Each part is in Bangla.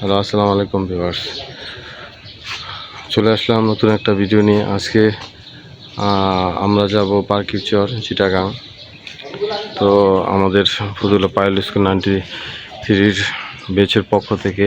হ্যালো, আসসালামু আলাইকুম ভিভার্স চলে আসলাম নতুন একটা ভিডিও নিয়ে। আজকে আমরা যাব পার্কির চর, চিটাগাং। তো আমাদের ফতুল্লা পাইল স্কুল নাইনটি থ্রির বেচের পক্ষ থেকে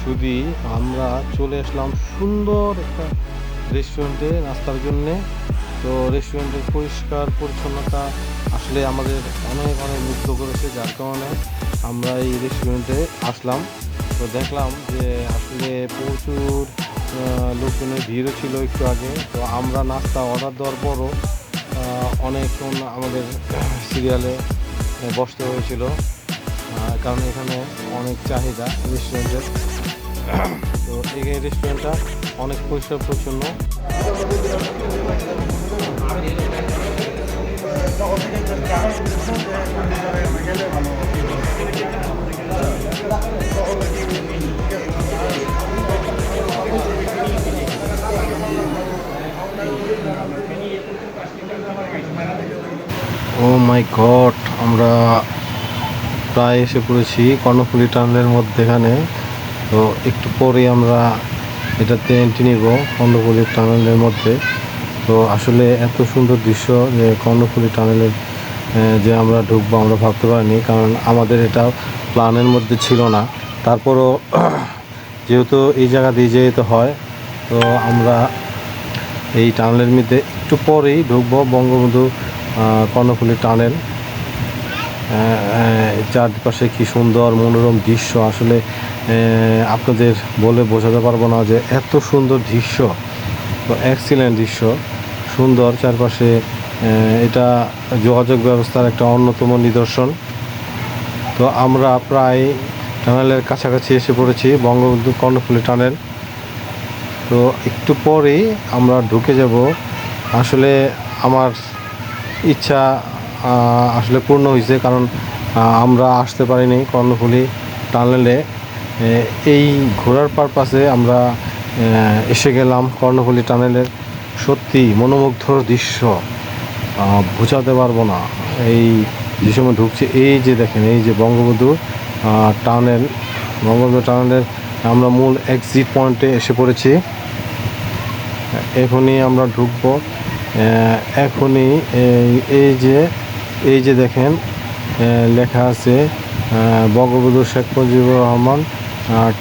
শুধু আমরা চলে আসলাম সুন্দর একটা রেস্টুরেন্টে নাস্তার জন্যে। তো রেস্টুরেন্টের পরিষ্কার পরিচ্ছন্নতা আসলে আমাদের অনেক অনেক মুগ্ধ করেছে, যার কারণে আমরা এই রেস্টুরেন্টে আসলাম। তো দেখলাম যে আসলে প্রচুর লোকজনের ভিড়ও ছিল একটু আগে। তো আমরা নাস্তা অর্ডার দেওয়ার পরও অনেকক্ষণ আমাদের সিরিয়ালে বসতে হয়েছিল। কারণ এখানে অনেক চাহিদা রেস্টুরেন্টের তো এই রেস্টুরেন্টটা অনেক পরিষ্কার পরিচ্ছন্ন ও মাই গড, আমরা প্রায় এসে পড়েছি কর্ণফুলি টানেলের মধ্যেখানে। তো একটু পরে আমরা এটাতে এন্ট্রি নিব কর্ণফুলি টানেলের মধ্যে। তো আসলে এত সুন্দর দৃশ্য যে কর্ণফুলি টানেলের যে আমরা ঢুকবো আমরা ভাবতে পারিনি, কারণ আমাদের এটা প্ল্যানের মধ্যে ছিল না। তারপরও যেহেতু এই জায়গা দিয়ে যেতে হয়, তো আমরা এই টানেলের মধ্যে একটু পরেই ঢুকবো বঙ্গবন্ধু কর্ণফুলী টানেল চারপাশে কি সুন্দর মনোরম দৃশ্য। আসলে আপনাদের বলে বোঝাতে পারব না যে এত সুন্দর দৃশ্য, তো এক্সিলেন্ট দৃশ্য। সুন্দর চারপাশে এটা যোগাযোগ ব্যবস্থার একটা অন্যতম নিদর্শন। তো আমরা প্রায় টানেলের কাছাকাছি এসে পড়েছি, বঙ্গবন্ধু কর্ণফুলী টানেল। তো একটু পরেই আমরা ঢুকে যাব। আসলে আমার ইচ্ছা আসলে পূর্ণ হয়েছে কারণ আমরা আসতে পারিনি কর্ণফুলি টানেলে। এই ঘোরার পারপাসে আমরা এসে গেলাম কর্ণফুলি টানেলের। সত্যি মনোমুগ্ধর দৃশ্য বোঝাতে পারব না। এই যে সময় ঢুকছে, এই যে দেখেন, এই যে বঙ্গবন্ধু টানেল, বঙ্গবন্ধু টানেলের আমরা মূল এক্সিট পয়েন্টে এসে পড়েছি। এখনই আমরা ঢুকবো। এখনই এই- যে, এই যে দেখেন লেখা আছে বঙ্গবন্ধু শেখ মুজিবুর রহমান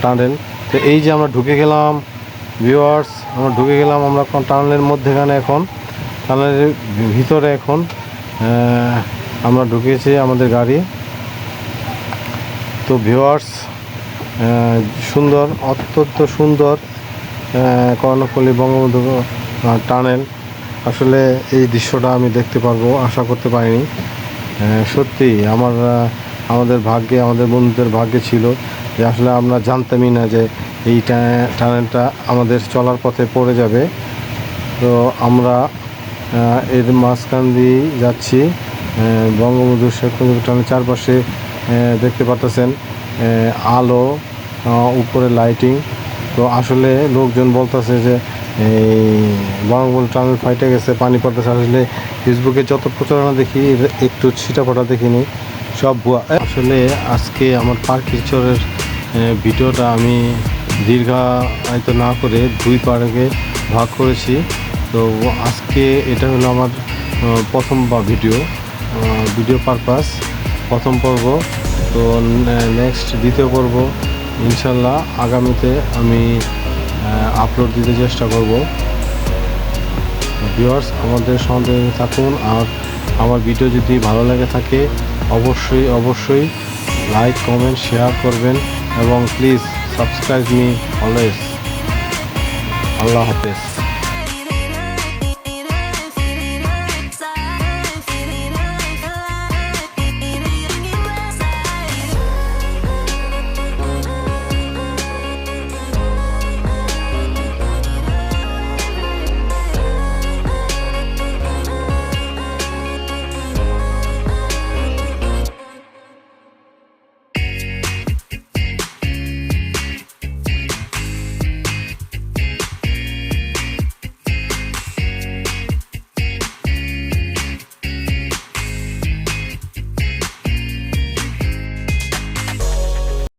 টানেল। তো এই যে আমরা ঢুকে গেলাম ভিউয়ার্স আমরা ঢুকে গেলাম আমরা টানেলের মধ্যেখানে এখন টানেলের ভিতরে এখন আমরা ঢুকেছি আমাদের গাড়ি। তো ভিউয়ার্স সুন্দর অত্যন্ত সুন্দর আহ, বঙ্গবন্ধু টানেল। আসলে এই দৃশ্যটা আমি দেখতে পারব আশা করতে পারিনি। সত্যি আমার আমাদের ভাগ্যে আমাদের বন্ধুদের ভাগ্যে ছিল যে আসলে আমরা জানতামই না যে এই টানেলটা আমাদের চলার পথে পড়ে যাবে। তো আমরা এর মাঝখান দিয়েই যাচ্ছি। বঙ্গবন্ধু শেখ মুজিবুর টানেলের চারপাশে দেখতে পাচ্ছেন আলো উপরে লাইটিং। তো আসলে লোকজন বলতেছে যে, এই বঙ্গবন্ধু টানেল ফাইটে গেছে, পানি পড়তেছে। আসলে ফেসবুকে যত প্রচারণা দেখি একটু ছিটাফাটা দেখিনি। সব ভুয়া। আসলে আজকে আমার পার্কের চরের ভিডিওটা আমি দীর্ঘায়িত না করে দুই পার্কে ভাগ করেছি। তো আজকে এটা হলো আমার প্রথম বা ভিডিও ভিডিও পারপাস, প্রথম পর্ব। তো নেক্সট দ্বিতীয় পর্ব, ইনশাল্লাহ আগামীতে আমি আপলোড দিতে চেষ্টা করব। ভিউয়ার্স, আমাদের সঙ্গে থাকুন। আর আমার ভিডিও যদি ভালো লেগে থাকে, অবশ্যই অবশ্যই লাইক, কমেন্ট, শেয়ার করবেন এবং please subscribe me always. Allah Hafiz.